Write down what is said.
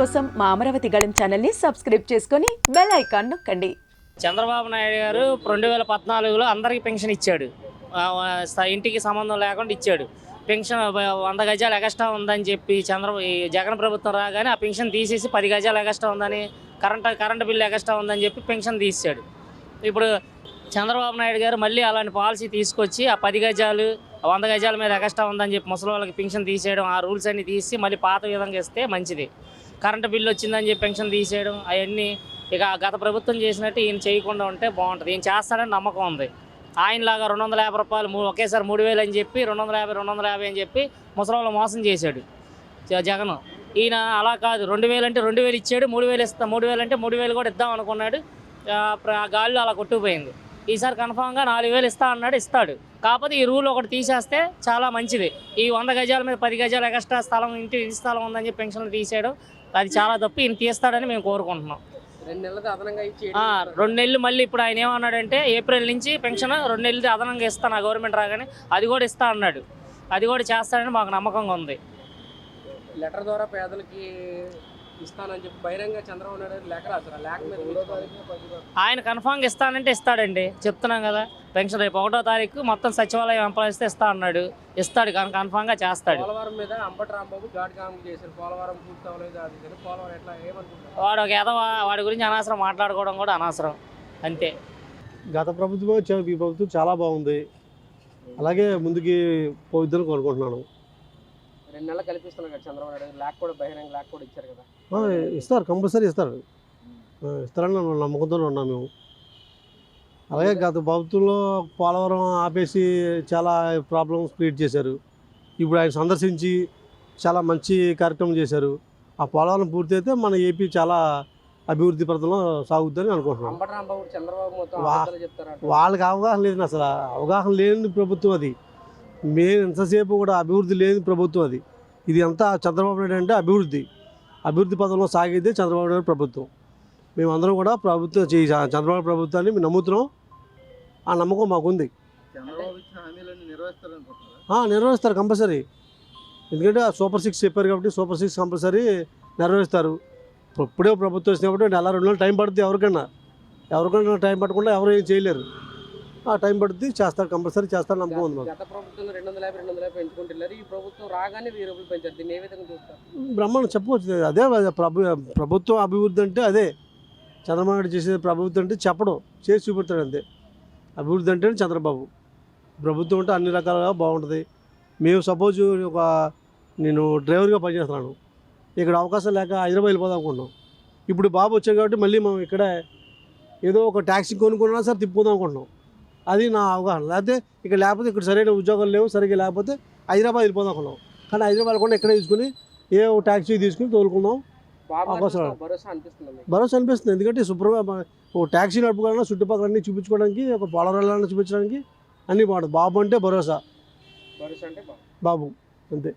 కోసం మా అమరావతి గళం ఛానల్ని సబ్స్క్రైబ్ చేసుకొని బెల్ ఐకాన్ నొక్కండి. చంద్రబాబు నాయుడు గారు రెండు వేల పద్నాలుగులో అందరికీ పెన్షన్ ఇచ్చాడు. ఇంటికి సంబంధం లేకుండా ఇచ్చాడు. పెన్షన్ వంద గజాలు ఎగస్ట్రా ఉందని చెప్పి చంద్ర జగన్ ప్రభుత్వం రాగానే ఆ పెన్షన్ తీసేసి పది గజాలు ఎగస్ట్రా ఉందని కరెంట్ కరెంటు బిల్లు ఎగస్ట్రా ఉందని చెప్పి పెన్షన్ తీసాడు ఇప్పుడు చంద్రబాబు నాయుడు గారు మళ్ళీ అలాంటి పాలసీ తీసుకొచ్చి ఆ పది గజాలు వంద గజాల మీద ఎగస్ట్రా ఉందని చెప్పి ముసలి వాళ్ళకి పెన్షన్ తీసేయడం ఆ రూల్స్ అన్ని తీసి మళ్ళీ పాత విధంగా ఇస్తే మంచిది. కరెంటు బిల్లు వచ్చిందని చెప్పి పెన్షన్ తీసేయడం అవన్నీ ఇక గత ప్రభుత్వం చేసినట్టు ఈయన చేయకుండా ఉంటే బాగుంటుంది. ఈయన చేస్తాడని నమ్మకం ఉంది. ఆయనలాగా రెండు వందల యాభై రూపాయలు మూ- ఒకేసారి మూడు వేలు అని చెప్పి రెండు వందల యాభై రెండు వందల యాభై అని చెప్పి ముసలి మోసం చేశాడు జగన్. ఈయన అలా కాదు. రెండు వేలు అంటే రెండు వేలు ఇచ్చాడు మూడు వేలు ఇస్తా మూడు వేలు అంటే మూడు వేలు కూడా ఇద్దాం అనుకున్నాడు. ఆ, గాలిలో అలా కొట్టుకుపోయింది. ఈసారి కన్ఫామ్గా నాలుగు వేలు ఇస్తా అన్నాడు ఇస్తాడు. కాకపోతే ఈ రూల్ ఒకటి తీసేస్తే చాలా మంచిది. ఈ వంద గజాల మీద పది గజాలు ఎక్స్ట్రా స్థలం ఇంటి ఇంటి స్థలం ఉందని చెప్పి పెన్షన్లు తీసేయడం అది చాలా తప్పు. ఈయన తీస్తాడని మేము కోరుకుంటున్నాం. రెండు నెలలది అదనంగా ఇచ్చి ఆ, రెండు నెలలు మళ్ళీ ఇప్పుడు ఆయన ఏమన్నాడంటే ఏప్రిల్ నుంచి పెన్షన్ రెండు నెలలు అదనంగా ఇస్తాను ఆ గవర్నమెంట్ రాగానే అది కూడా ఇస్తా అన్నాడు. అది కూడా చేస్తాడని మాకు నమ్మకంగా ఉంది. లెటర్ ద్వారా పేదలకి ఇస్తానని చెప్పి బహిరంగ చంద్రబాబు నాయుడు లేఖ రాశారు. లేఖ మీద? ఆయన కన్ఫామ్గా ఇస్తానంటే ఇస్తాడండి. చెప్తున్నాం కదా పెన్షన్ రేపు ఒకటో తారీఖు మొత్తం సచివాలయం ఎంప్లాయిస్తే ఇస్తా అన్నాడు. ఇస్తాడు కానీ కన్ఫామ్గా చేస్తాడు. పోలవరం మీద అంబటి రాంబాబు ఘాట్ కామెంట్ చేశారు. పోలవరం పూర్తి అవ్వలేదు అది. పోలవరం ఎట్లా ఏమనుకుంటారు వాడు ఒక ఎదవ వాడి గురించి అనవసరం మాట్లాడుకోవడం కూడా అనవసరం. అంతే. గత ప్రభుత్వం ఈ ప్రభుత్వం చాలా బాగుంది. అలాగే ముందుకి పోయిద్దని కోరుకుంటున్నాను. రెండు నెలలు కల్పిస్తున్నారు కదా చంద్రబాబు నాయుడు కూడా బహిరంగ కూడా ఇచ్చారు కదా. ఇస్తారు కంపల్సరీ ఇస్తారు. ఇస్తారని నమ్మ- నమ్మకంతో ఉన్నాం మేము. అలాగే గత ప్రభుత్వంలో పోలవరం ఆపేసి చాలా ప్రాబ్లమ్స్ క్రియేట్ చేశారు. ఇప్పుడు ఆయన సందర్శించి చాలా మంచి కార్యక్రమం చేశారు. ఆ పోలవరం పూర్తయితే మన ఏపీ చాలా అభివృద్ధి పథంలో సాగుద్దని అనుకుంటున్నాం. వాళ్ళకి అవగాహన లేదు అసలు. అవగాహన లేని ప్రభుత్వం అది. మేము ఎంతసేపు కూడా అభివృద్ధి లేని ప్రభుత్వం అది. ఇది అంతా చంద్రబాబు నాయుడు అంటే అభివృద్ధి. అభివృద్ధి పదంలో సాగేదే చంద్రబాబు నాయుడు ప్రభుత్వం. మేమందరం కూడా ప్రభుత్వం చంద్రబాబు ప్రభుత్వాన్ని మేము నమ్ముతున్నాం. ఆ నమ్మకం మాకుంది. నెరవేరుస్తారు కంపల్సరీ. ఎందుకంటే ఆ సూపర్ సిక్స్ చెప్పారు కాబట్టి సూపర్ సిక్స్ కంపల్సరీ నెరవేరుస్తారు. ఇప్పుడే ప్రభుత్వం వచ్చినప్పుడు నెల రెండు నెలలు టైం పడుతుంది ఎవరికైనా ఎవరికైనా టైం పట్టకుండా ఎవరు ఏం చేయలేరు. ఆ టైం పడుతుంది చేస్తారు కంపల్సరీ చేస్తారు నమ్మకం ఉంది మాకు. గత ప్రభుత్వం రెండు వందల యాభై రెండు వందల యాభై పెంచుకుంటున్నారు. ఈ ప్రభుత్వం రాగానే వెయ్యి రూపాయలు పెంచారు. దీన్ని ఏ విధంగా చూస్తారు? బ్రహ్మాండం చెప్పవచ్చు. అదే ప్రభు ప్రభుత్వం అభివృద్ధి అంటే అదే. చంద్రబాబు నాయుడు చేసే ప్రభుత్వం అంటే చెప్పడం చేసి చూపెడతాడు అంతే. అభివృద్ధి అంటే చంద్రబాబు. ప్రభుత్వం అంటే అన్ని రకాలుగా బాగుంటుంది. మేము సపోజ్ ఒక నేను డ్రైవర్గా పనిచేస్తున్నాను. ఇక్కడ అవకాశం లేక హైదరాబాద్ వెళ్ళిపోదాం అనుకుంటున్నాం ఇప్పుడు బాబు వచ్చాడు కాబట్టి మళ్ళీ మనం ఇక్కడే ఏదో ఒక ట్యాక్సీ కొనుక్కున్నా సరే తిప్పుకుందాం అనుకుంటున్నాం. అది నా అవగాహన. లేకపోతే ఇక్కడ లేకపోతే ఇక్కడ సరైన ఉద్యోగాలు లేవు సరిగ్గా లేకపోతే హైదరాబాద్ వెళ్ళిపోదాం అనుకున్నాం కానీ హైదరాబాద్ కూడా ఇక్కడే తీసుకుని ఏ ట్యాక్సీ తీసుకుని గారు అవసరం. భరోసా అనిపిస్తుంది మీకు. భరోసా అనిపిస్తుంది. ఎందుకంటే శుభ్రంగా ట్యాక్సీ నడుపుకోవాలన్నా చుట్టుపక్కల అన్ని చూపించుకోవడానికి ఒక పోలవరాలన్నా చూపించడానికి అన్నీ బాగుంటుంది. బాబు అంటే భరోసా. భరోసా అంటే బాబు. బాబు అంతే.